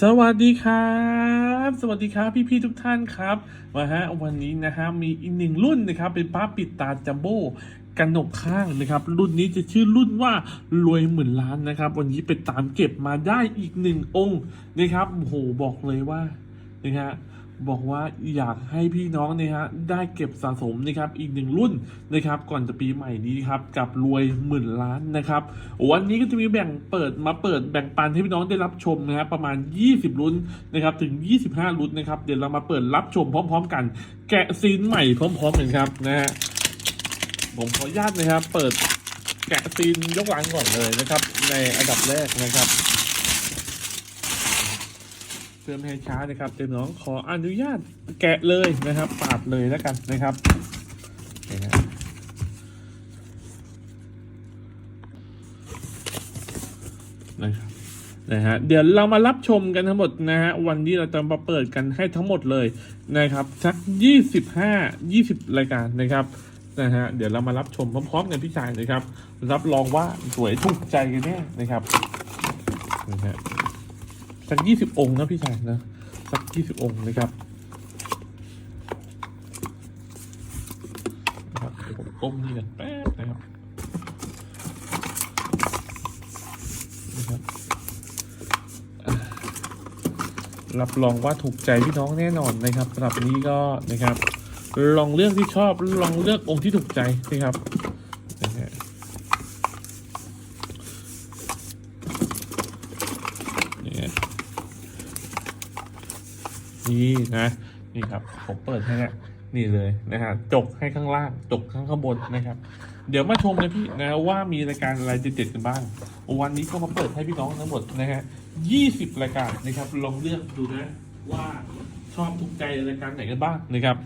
สวัสดีครับ สวัสดีครับพี่ๆทุกท่านครับมาฮะวันนี้นะฮะมีอีกหนึ่งรุ่นนะครับเป็นป้าปิดตาจัมโบ้กันหนกข้างนะครับ รุ่นนี้จะชื่อรุ่นว่ารวยหมื่นล้านนะครับ วันนี้ไปตามเก็บมาได้อีกหนึ่งองค์นะครับโหบอกเลยว่านะฮะ บอกว่าอยากให้พี่น้องนะฮะได้เก็บสะสมนะครับอีกหนึ่งรุ่นนะครับก่อนจะปีใหม่นี้ครับกับรวยหมื่นล้านนะครับวันนี้ก็จะมีแบ่งเปิดมาเปิดแบ่งปันให้พี่น้องได้รับชมนะครับประมาณ 20ลุ้นนะครับถึง 25ลุ้นนะครับเดี๋ยวเรามาเปิดรับชมพร้อม ๆ กัน แกะซีนใหม่พร้อม ๆ กันครับนะฮะผมขออนุญาตนะครับเปิดแกะซีนยกหลังก่อนเลยนะครับในอันดับแรกนะครับ เพื่อไม่ให้ช้านะครับเดี๋ยวน้องขออนุญาตแกะเลยนะครับ ปาดเลยแล้วกันนะครับนะครับนะฮะเดี๋ยวเรามารับชมกันทั้งหมดนะฮะวันนี้เราจะมาเปิดกันให้ทั้งหมดเลยนะครับสักยี่สิบห้ายี่สิบรายการนะครับนะฮะเดี๋ยวเรามารับชมพร้อมๆกันพี่ชายนะครับ รับรองว่าสวยถูกใจกันแน่นะครับนะฮะ สักยี่สิบองค์นะพี่ชายนะ สักยี่สิบองค์นะครับนะครับเดี๋ยวผมก้มนี่กันแป๊บนะครับนะครับ รับรองว่าถูกใจพี่น้องแน่นอนนะครับสำหรับนี้ก็นะครับ ลองเลือกที่ชอบลองเลือกองค์ที่ถูกใจนะครับนะฮะนี่ฮะ นี่นะนี่ครับผมเปิดให้นะนี่เลยนะฮะจกให้ข้างล่างจกข้างข้างบนนะครับ เดี๋ยวมาชมเลยพี่นะว่ามีรายการอะไรเด็ดๆกันบ้าง วันนี้ก็มาเปิดให้พี่น้องทั้งหมดนะฮะ20รายการนะครับลองเลือกดูนะว่าชอบถูกใจรายการไหนกันบ้างนะครับ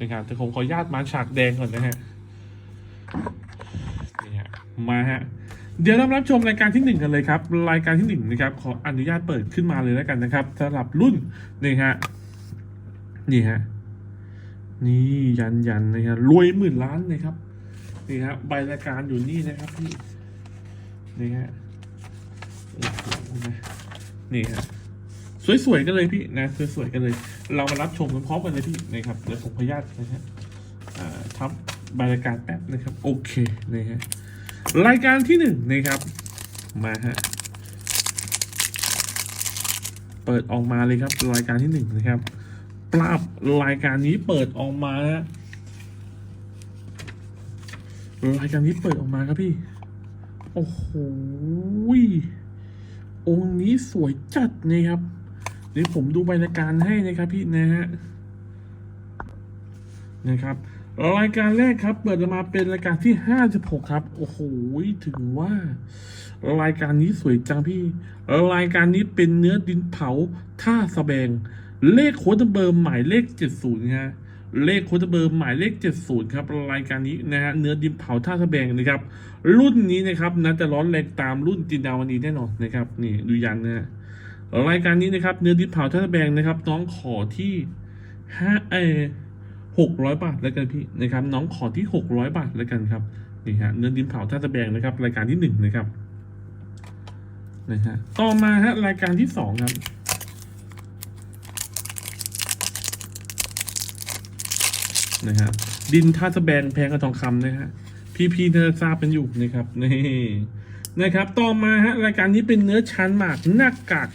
นะครับแต่ผมขออนุญาตมาฉากแดงก่อนนะฮะนี่ฮะมาฮะ เดี๋ยวเรารับชมรายการที่หนึ่งกันเลยครับ รายการที่หนึ่งนะครับขออนุญาตเปิดขึ้นมาเลยแล้วกันนะครับสำหรับรุ่นนี่ฮะนี่ฮะนี่ยันยันนะครับรวยหมื่นล้านนะครับนี่ฮะใบรายการอยู่นี่นะครับพี่นี่ฮะนี่ฮะสวยๆกันเลยพี่นะสวยๆกันเลย เรามารับชมพร้อมกันเลยพี่นะครับเดี๋ยวผมขออนุญาตนะฮะอ่าทับใบรายการแป๊บนะครับ โอเคนี่ฮะ รายการที่หนึ่งนะครับ มาฮะ เปิดออกมาเลยครับ รายการที่หนึ่งนะครับ ปรับรายการนี้เปิดออกมาฮะรายการนี้เปิดออกมาครับพี่ โอ้โห องค์นี้สวยจัดนะครับ เดี๋ยวผมดูบรายการให้นะครับพี่นะฮะ นะครับ รายการแรกครับ เปิดมาเป็นรายการที่ห้าสิบหกครับ โอ้โหถึงว่า รายการนี้สวยจังพี่ รายการนี้เป็นเนื้อดินเผาท่าสะแบง เลขโค้ดเบอร์หมายเลขเจ็ดศูนย์ฮะเลขโค้ดเบอร์หมายเลข 70 ครับรายการนี้นะฮะเนื้อดินเผาท่าสะแบงนะครับ รุ่นนี้นะครับน่าจะร้อนแรงตามรุ่นจินดาวนีแน่นอนนะครับนี่ดูยันนะฮะรายการนี้นะครับเนื้อดินเผาท่าสะแบงนะครับน้องขอที่ห้าเออ ยบาทแล้วกันพี่นะครับน้องขอที่หกร้อยบาทแล้วกันครับนี่ฮะเนื้อดินเผาท่าสะแบงนะครับ รายการที่หนึ่งนะครับนะฮะต่อมาฮะรายการที่สองครับนะฮะดินท่าสะแบงแพงกับทองคำนะฮะพี่พี่ๆน่าจะทราบกันอยู่นะครับนี่นะครับต่อมาฮะรายการนี้เป็นเนื้อชั้นหมากหน้ากาก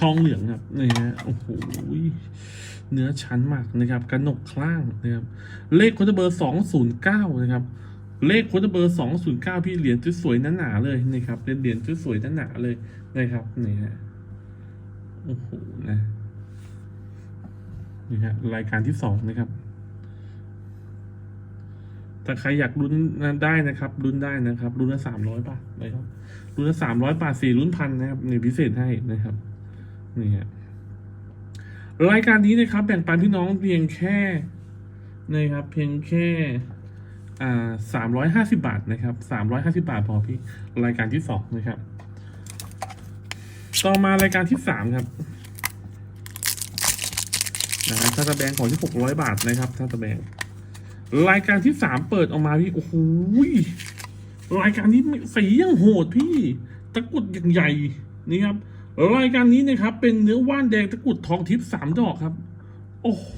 ทองเหลืองครับนี่ฮะโอ้โห เนื้อชั้นหมากนะครับกระหนกคล้างนะครับเลขโค้ดเบอร์สองศูนย์เก้านะครับ เลขโค้ดเบอร์สองศูนย์เก้าพี่เหรียญสวยๆหนาๆเลยนะครับเป็นเหรียญสวยๆหนาๆเลยนะครับนี่ฮะโอ้โหนะนี่ฮะรายการที่สองนะครับถ้าใครอยากลุ้นได้นะครับลุ้นได้นะครับลุ้นละสามร้อยบาทนะครับลุ้นละสามร้อยบาทสี่ลุ้นพันนะครับนี่พิเศษให้นะครับนี่ฮะ รายการนี้นะครับแบ่งปันพี่น้องเพียงแค่นะครับเพียงแค่อ่าสามร้อยห้าสิบาทนะครับสามร้อยห้าสิบาทพอพี่รายการที่สองนะครับ ต่อมารายการที่สามครับนะครับถ้าตะแบงของที่หกร้อยบาทนะครับถ้าตะแบงรายการที่สามเปิดออกมาพี่โอ้โหยรายการนี้สียังโหดพี่ ตะกุดอย่างใหญ่นี่ครับ รายการนี้นะครับ เป็นเนื้อว่านแดงตะกุดทองทิพย์สามดอกครับ โอ้โห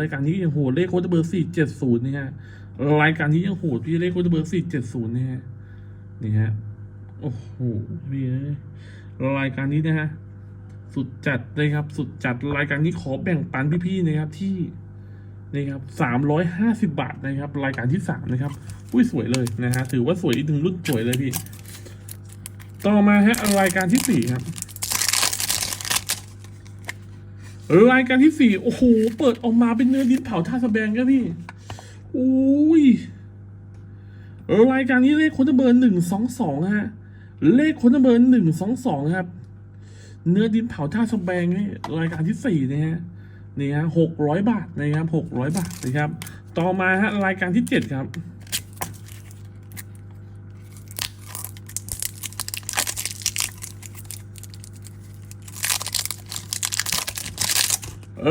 รายการนี้ยังโหดเลขโค้ดเบอร์สี่เจ็ดศูนย์นี่ฮะรายการนี้ยังโหดพี่เลขโค้ดเบอร์สี่เจ็ดศูนย์นี่ฮะนี่ฮะโอ้โหพี่เอ้ยรายการนี้นะฮะสุดจัดเลยครับ สุดจัดรายการนี้ขอแบ่งปันพี่ๆนะครับที่นี่ครับสามร้อยห้าสิบบาทนะครับ รายการที่สามนะครับอุ้ยสวยเลยนะฮะถือว่าสวยอีกหนึ่งรุ่นสวยเลยพี่ ต่อมาฮะรายการที่สี่ครับ รายการที่สี่โอ้โห เปิดออกมาเป็นเนื้อดินเผาท่าสะแบงครับพี่อุ้ยรายการนี้เลขคนเบอร์หนึ่งสองสองฮะ เลขคนเบอร์หนึ่งสองสองครับ เนื้อดินเผาท่าสะแบงนี่รายการที่สี่นะฮะนี่ฮะหกร้อยบาทนะครับหกร้อยบาทนะครับ ต่อมาฮะรายการที่เจ็ดครับ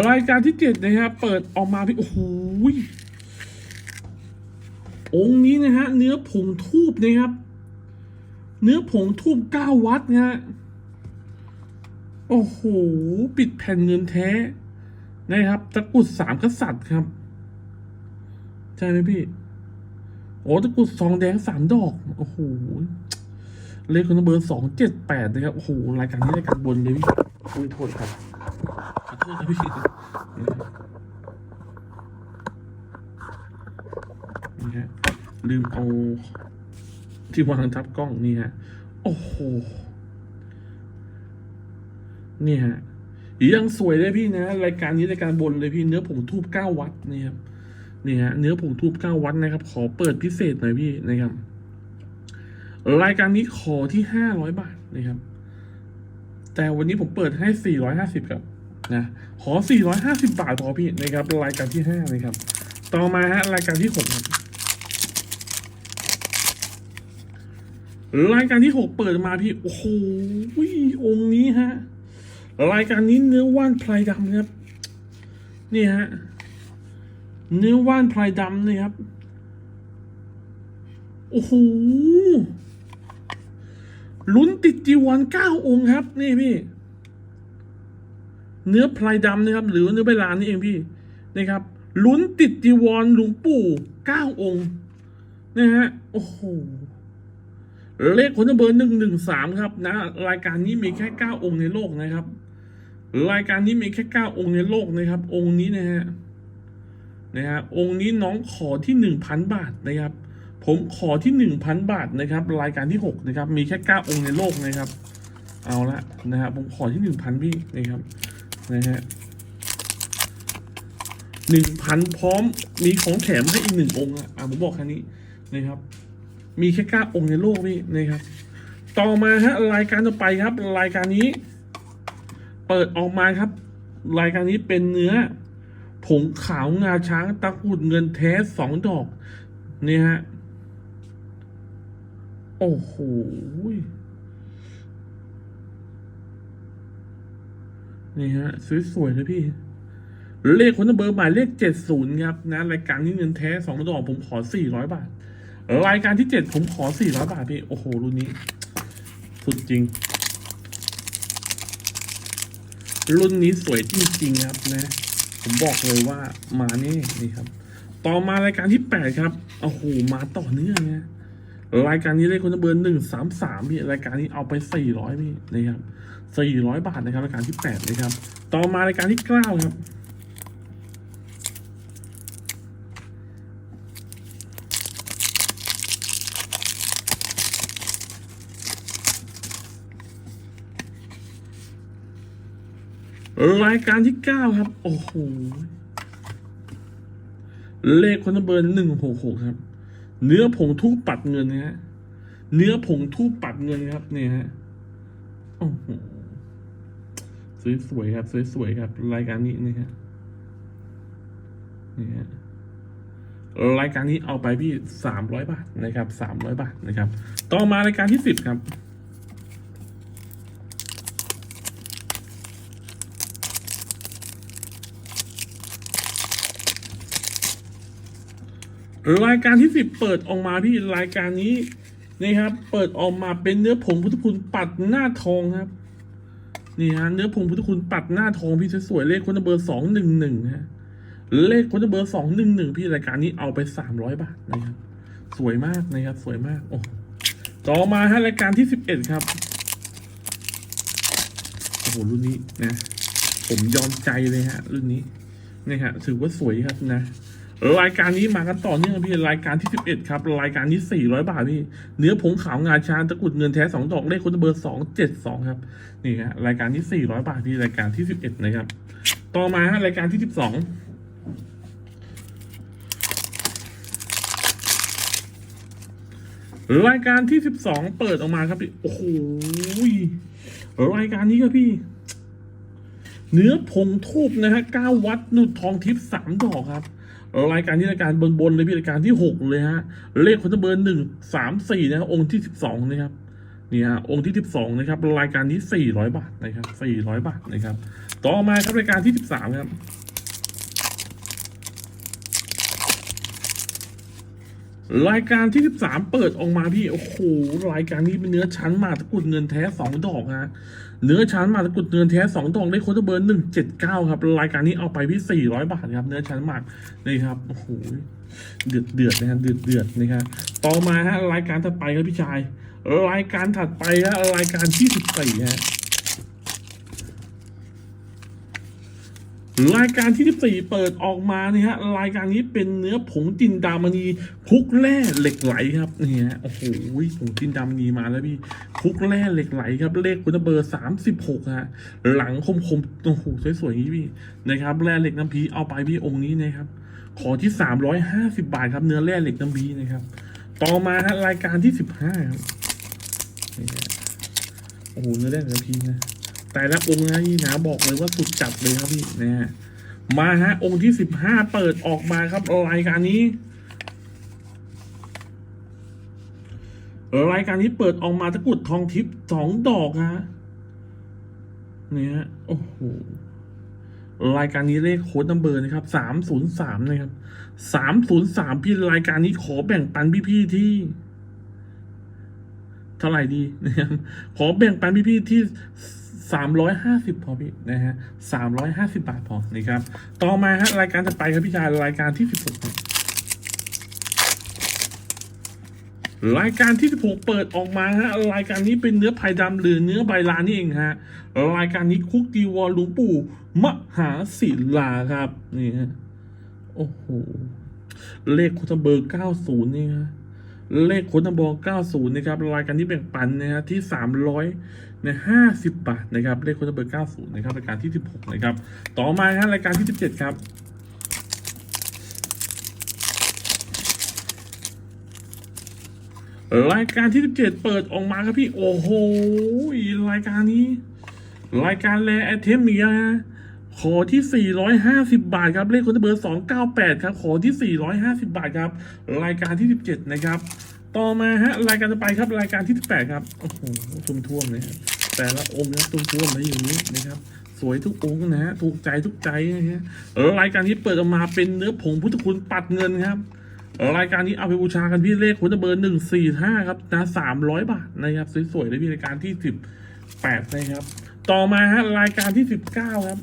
รายการที่เจ็ดนะครับเปิดออกมาพี่โอ้โหองค์นี้นะฮะเนื้อผงทูบนะครับ เนื้อผงทูบเก้าวัดนะฮะโอ้โห ปิดแผ่นเงินแท้นะครับตะกรุดสามกษัตริย์ครับ ใช่ไหมพี่ โอ้ตะกรุดสองแดงสามดอก โอ้โห เลขคนเบอร์สองเจ็ดแปดนะครับ โอ้โห รายการนี้รายการบนเลยพี่คุยโทษครับ ขอโทษนะพี่นี่ฮะลืมเอาที่วางทับกล้องนี่ฮะ โอ้โห นี่ฮะ ยังสวยเลยพี่นะ รายการนี้รายการบนเลยพี่เนื้อผงทูบเก้าวัดนี่ครับนี่ฮะเนื้อผงทูบเก้าวัดนะครับ ขอเปิดพิเศษหน่อยพี่นะครับ รายการนี้ขอที่ห้าร้อยบาทนะครับ แต่วันนี้ผมเปิดให้สี่ร้อยห้าสิบครับ นะขอ450 บาทพอพี่นะครับรายการที่5นะครับ ต่อมาฮะรายการที่6ครับรายการที่ 6 เปิดมาพี่ โอ้โหองค์นี้ฮะ รายการนี้เนื้อว่านพลายดำครับ นี่ฮะ เนื้อว่านพลายดำนี่ครับ โอ้โหลุ้นติดจีวรเก้าองค์ครับ นี่พี่ เนื้อพลายดำนะครับ หรือเนื้อใบลานนี่เองพี่นะครับลุ้นติดจีวรหลวงปู่เก้าองค์นะฮะโอ้โหเลขคนเบอร์หนึ่งหนึ่งสามครับนะ รายการนี้มีแค่เก้าองค์ในโลกนะครับ รายการนี้มีแค่เก้าองค์ในโลกนะครับ องค์นี้นะฮะนะฮะองค์นี้น้องขอที่หนึ่งพันบาทนะครับ ผมขอที่หนึ่งพันบาทนะครับ รายการที่หกนะครับ มีแค่เก้าองค์ในโลกนะครับ เอาละนะฮะผมขอที่หนึ่งพันพี่นะครับ นะฮะหนึ่งพันพร้อมมีของแถมให้อีกหนึ่งองค์อะผมบอกแค่นี้นะครับ มีแค่เก้าองค์ในโลกนี่นะครับ ต่อมาฮะรายการต่อไปครับ รายการนี้ เปิดออกมาครับ รายการนี้เป็นเนื้อ ผงขาวงาช้างตะกุดเงินแท้สองดอก นี่ฮะ โอ้โห นี่ฮะสวยๆเลยพี่ เลขคนเบอร์หมายเลขเจ็ดศูนย์ครับนะรายการนี้เงินแท้สองดอกผมขอสี่ร้อยบาท รายการที่เจ็ดผมขอสี่ร้อยบาทพี่โอ้โหรุ่นนี้ สุดจริง รุ่นนี้สวยจริงๆครับนะ ผมบอกเลยว่ามาแน่นี่ครับ ต่อมารายการที่แปดครับโอ้โหมาต่อเนื่องนะรายการนี้เลขคนเบอร์หนึ่งสามสามพี่รายการนี้เอาไปสี่ร้อยพี่นะครับ สี่ร้อยบาทนะครับรายการที่แปดนะครับ ต่อมารายการที่เก้าครับรายการที่เก้าครับ โอ้โห เลขคนเบอร์หนึ่งหกหกครับ เนื้อผงทูบปัดเงินนะฮะ เนื้อผงทูบปัดเงินครับ เนี่ยฮะ โอ้โห สวยๆครับสวยๆครับ รายการนี้นะฮะนี่ฮะรายการนี้เอาไปพี่สามร้อยบาทนะครับสามร้อยบาทนะครับ ต่อมารายการที่สิบครับรายการที่สิบเปิดออกมาพี่รายการนี้นี่ครับ เปิดออกมาเป็นเนื้อผงพุทธคุณปัดหน้าทองครับ นี่ฮะเนื้อผงพุทธคุณปัดหน้าทองพี่สวยๆเลขคนเบอร์สองหนึ่งหนึ่งฮะเลขคนเบอร์สองหนึ่งหนึ่งพี่รายการนี้เอาไปสามร้อยบาทนะครับ สวยมากนะครับ สวยมากโอ้ต่อมาฮะรายการที่สิบเอ็ดครับโอ้โหรุ่นนี้นะ ผมยอมใจเลยฮะ รุ่นนี้นี่ฮะถือว่าสวยครับนะ รายการนี้มากันต่อเนื่องพี่รายการที่สิบเอ็ดครับ รายการนี้สี่ร้อยบาทพี่เนื้อผงขาวงาช้างตะกุดเงินแท้สองดอกเลขคนเบอร์สองเจ็ดสองครับ นี่ฮะรายการที่สี่ร้อยบาทพี่รายการที่สิบเอ็ดนะครับ ต่อมาฮะรายการที่สิบสองรายการที่สิบสองเปิดออกมาครับพี่ โอ้โหรายการนี้ครับพี่ เนื้อผงทูบนะฮะเก้าวัดนุดทองทิพย์สามดอกครับ รายการนี้รายการบนๆเลยพี่รายการที่หกเลยฮะ เลขคนเบอร์หนึ่งสามสี่นะครับองค์ที่สิบสองนะครับนี่ฮะองค์ที่ 12 นะครับ รายการนี้ 400 บาทนะครับ400 บาทนะครับ ต่อมาครับรายการที่ 13 ครับ รายการที่ 13 เปิดออกมาพี่ โอ้โห รายการนี้เป็นเนื้อชั้นหมากตะกุดเงินแท้สองดอกฮะ เนื้อชั้นหมากตะกุดเงินแท้สองดอกได้โค้ดเบอร์หนึ่งเจ็ดเก้าครับ รายการนี้เอาไปพี่สี่ร้อยบาทครับ เนื้อชั้นหมากนี่ครับ โอ้โห เดือดเดือดนะฮะ เดือดเดือดนะครับ ต่อมาฮะ รายการถัดไปครับพี่ชาย รายการถัดไปฮะ รายการที่สิบสี่ฮะ รายการที่ 14 เปิดออกมาเนี่ยฮะรายการนี้เป็นเนื้อผงจินดามณีคลุกแร่เหล็กไหลครับนี่ฮะโอ้โหผงจินดามณีมาแล้วพี่คลุกแร่เหล็กไหลครับเลขคุณเบอร์ 36ฮะหลังคมคมๆโอ้โหสวยๆอย่างนี้พี่นะครับแร่เหล็กน้ำพีเอาไปพี่องค์นี้นะครับ ขอที่ 350 บาทครับเนื้อแร่เหล็กน้ำพีนะครับ ต่อมาฮะรายการที่ 15ครับโอ้โหเนื้อแร่เหล็กน้ำพีนะ แต่ละองค์นะนี่นะบอกเลยว่าสุดจัดเลยครับพี่นะฮะมาฮะ องค์ที่สิบห้าเปิดออกมาครับรายการนี้รายการนี้เปิดออกมาตะกุดทองทิพย์สองดอกฮะเนี่ยโอ้โหรายการนี้เลขโค้ดนัมเบอร์นะครับสามศูนย์สามนะครับสามศูนย์สามพี่รายการนี้ขอแบ่งปันพี่ๆที่ เท่าไหร่ดีนะครับขอแบ่งปันพี่ๆที่ สามร้อยห้าสิบพอพี่นะฮะสามร้อยห้าสิบบาทพอนะครับ ต่อมาฮะรายการถัดไปครับพี่ชายรายการที่สิบหกรายการที่สิบหกเปิดออกมาฮะรายการนี้เป็นเนื้อไผ่ดำหรือเนื้อใบลานนี่เองฮะรายการนี้คุกจีวรหลวงปู่มหาศิลาครับนี่ฮะโอ้โหเลขคุตเบอร์เก้าศูนย์นี่ฮะเลขโค้ดนัมเบอร์90 นะครับ รายการที่แบ่งปันนะฮะที่ 300 ใน 50 บาทนะครับเลขโค้ดนัมเบอร์ 90 นะครับรายการที่ 16 นะครับ ต่อมาฮะรายการที่ 17 ครับรายการที่ 17 เปิดออกมาครับพี่ โอ้โหรายการนี้ รายการแลแอเทมเมียฮะขอที่ 450 บาทครับเลขคนเบอร์ 298 ครับ ขอที่ 450 บาทครับ รายการที่ 17 นะครับ ต่อมาฮะรายการต่อไปครับรายการที่18ครับโอ้โหทุ่มท่วมเลยแต่ละองค์นะทุ่มท่วมมาอย่างนี้นะครับ สวยทุกองค์นะฮะถูกใจทุกใจนะฮะรายการนี้เปิดออกมาเป็นเนื้อผงพุทธคุณปัดเงินครับรายการนี้เอาไปบูชากันพี่เลขคุณเบอร์หนึ่งสี่ห้าครับนะสามร้อยบาทนะครับสวยๆเลยพี่รายการที่สิบแปดนะครับ ต่อมาฮะรายการที่สิบเก้าครับ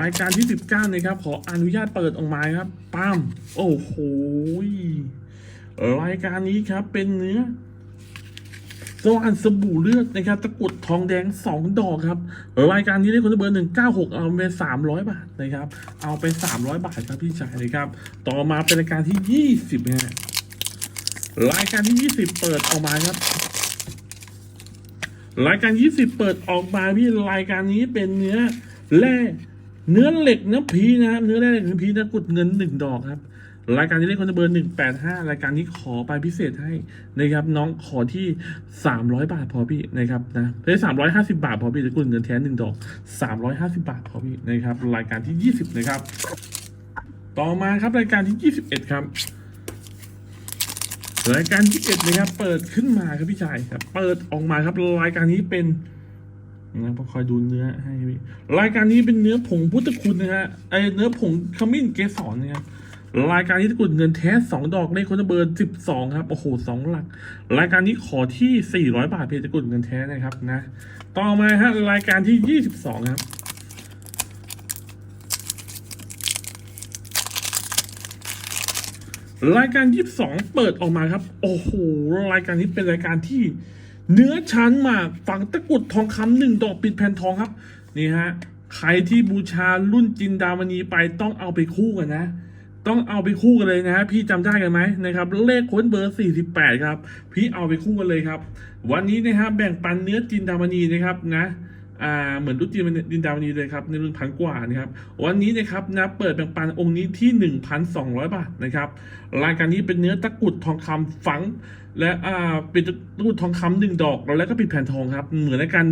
รายการที่สิบเก้านะครับ ขออนุญาตเปิดออกมาครับปั้มโอ้โหรายการนี้ครับเป็นเนื้อสว่านสบู่เลือดนะครับตะกุดทองแดงสองดอกครับรายการนี้ได้คนเบอร์หนึ่งเก้าหกเอาไปสามร้อยบาทนะครับ เอาไปสามร้อยบาทครับพี่ชายนะครับ ต่อมาเป็นรายการที่ยี่สิบฮะรายการที่ยี่สิบเปิดออกมาครับ รายการยี่สิบเปิดออกมาพี่รายการนี้เป็นเนื้อแร่ เนื้อเหล็กเนื้อพีนะครับเนื้อแร่เหล็กเนื้อพีนะกดเงินหนึ่งดอกครับรายการนี้เล่นคนเบอร์หนึ่งแปดห้ารายการนี้ขอไปพิเศษให้นะครับน้องขอที่สามร้อยบาทพอพี่นะครับนะเฮ้ยสามร้อยห้าสิบาทพอพี่จะกดเงินแท้หนึ่งดอกสามร้อยห้าสิบาทพอพี่นะครับรายการที่ยี่สิบนะครับ ต่อมาครับรายการที่ยี่สิบเอ็ดครับรายการที่เอ็ดนะครับ เปิดขึ้นมาครับพี่ชายครับเปิดออกมาครับรายการนี้เป็น นะพอคอยดูเนื้อให้พี่รายการนี้เป็นเนื้อผงพุทธคุณนะฮะไอเนื้อผงขมิ้นเกสรนะครับรายการนี้ตะกุดเงินแท้สองดอกเลขคนเบอร์สิบสองครับโอ้โหสองหลัก รายการนี้ขอที่สี่ร้อยบาทเพจตะกุดเงินแท้นะครับนะ ต่อมาฮะรายการที่ยี่สิบสองครับรายการยี่สิบสองเปิดออกมาครับ โอ้โหรายการนี้เป็นรายการที่ เนื้อชั้นมากฝังตะกุดทองคำหนึ่งดอกปิดแผ่นทองครับ นี่ฮะ ใครที่บูชารุ่นจินดามณีไปต้องเอาไปคู่กันนะ ต้องเอาไปคู่กันเลยนะฮะพี่จำได้กันไหมนะครับ เลขค้นเบอร์ 48 ครับ พี่เอาไปคู่กันเลยครับ วันนี้นะฮะแบ่งปันเนื้อจินดามณีนะครับนะอ่าเหมือนรุ่นจินดินดาวนีเลยครับในรุ่นพันกว่านะครับวันนี้นะครับนะเปิดแบ่งปันองค์นี้ที่ 1,200 บาทนะครับรายการนี้เป็นเนื้อตะกุดทองคำฝัง และอ่าป็นตะกรุดทองคำหนึ่งดอกแล้วก็ปิดแผ่นทองครับ เหมือนรายการ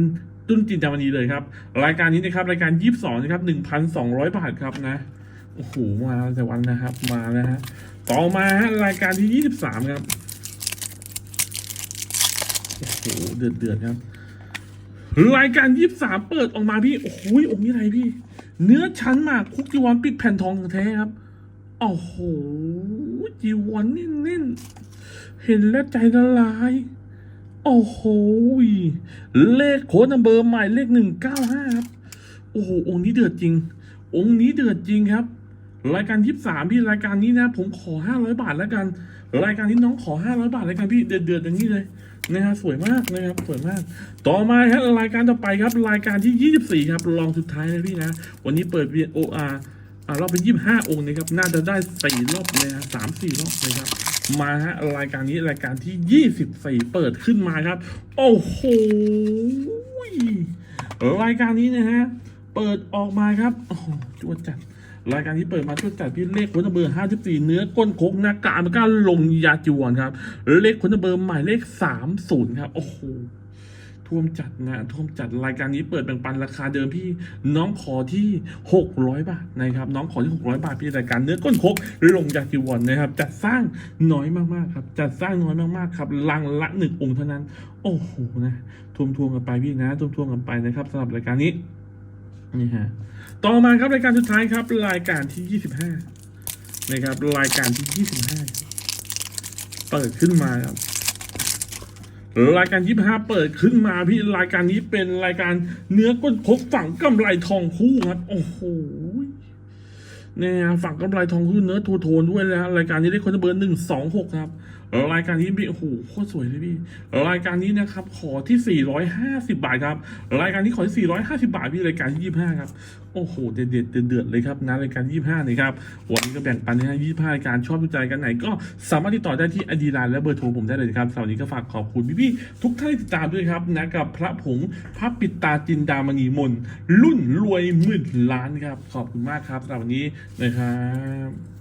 รุ่นจินดามณีเลยครับ รายการนี้นะครับรายการ22นะครับ1,200บาทครับนะโอ้โหมาแต่วันนะครับมาแล้วฮะต่อมาฮะรายการที่23ครับโอ้โหเดือดเดือดครับ รายการ23เปิดออกมาพี่โอ้โหองค์นี้อะไรพี่ เนื้อชั้นมากคุกจีวรปิดแผ่นทองแท้ครับโอ้โหจีวรเน้นๆ เห็นแล้วใจละลาย โอ้โห เลขโค้ดนัมเบอร์ใหม่เลขหนึ่งเก้าห้าครับ โอ้โห องค์นี้เดือดจริง องค์นี้เดือดจริงครับ รายการยี่สามพี่รายการนี้นะ ผมขอห้าร้อยบาทแล้วกัน รายการนี้น้องขอห้าร้อยบาทแล้วกันพี่เดือดเดือดๆอย่างนี้เลยนะฮะสวยมากนะครับสวยมาก ต่อมาครับรายการต่อไปครับ รายการที่ยี่สิบสี่ครับลองสุดท้ายนะพี่นะ วันนี้เปิดเวียนโออาร์อ่ารอบเป็นยี่ห้าองค์นะครับ น่าจะได้สี่รอบเลยนะสามสี่รอบเลยครับ มาฮะรายการนี้รายการที่ยี่สิบสี่เปิดขึ้นมาครับ โอ้โหรายการนี้นะฮะเปิดออกมาครับโอ้โหจวดจัดรายการที่เปิดมาจวดจัดพี่เลขคนเบอร์ห้าสิบสี่เนื้อก้นโคกหน้ากามันก็ลงยาจิวรครับเลขคนเบอร์หมายเลขสามศูนย์ครับ โอ้โห ท่วมจัดนะท่วมจัดรายการนี้เปิดแบ่งปันราคาเดิมพี่น้องขอที่ 600 บาทนะครับน้องขอที่ 600 บาทพี่รายการเนื้อก้นคกลงยาจิวรนนะครับจัดสร้างน้อยมากๆครับจัดสร้างน้อยมากๆครับลังละหนึ่งองค์เท่านั้น โอ้โหนะทวมทวมกันไปพี่นะทวมทวมกันไปนะครับสำหรับรายการนี้นี่ฮะต่อมาครับรายการสุดท้ายครับ รายการที่ 25นะครับรายการที่ 25 เปิดขึ้นมาครับ รายการยี่ห้าเปิดขึ้นมาพี่รายการนี้เป็นรายการเนื้อก้นคบฝั่งกำไรทองคู่ครับ โอ้โหเนี่ยฝั่งกำไรทองคู่เนื้อทูโทนด้วยแล้วรายการนี้ได้คนเบอร์หนึ่งสองหกครับ รายการนี้พี่โอ้โหโคตรสวยเลยพี่ รายการนี้นะครับ ขอที่ 450 บาทครับ รายการนี้ขอที่ 450 บาทพี่รายการที่ 25 ครับ โอ้โห เด็ดเด็ดเดือดเลยครับนะรายการ25นี่ครับ วันนี้ก็แบ่งปันให้25รายการชอบดูใจกันไหน ก็สามารถติดต่อได้ที่อดีไลน์และเบอร์โทรผมได้เลยครับสำหรับวันนี้ก็ฝากขอบคุณพี่ๆทุกท่านที่ติดตามด้วยครับนะกับพระผงพระปิดตาจินดามณีมนรุ่นรวยหมื่นล้านครับ ขอบคุณมากครับสำหรับวันนี้นะครับ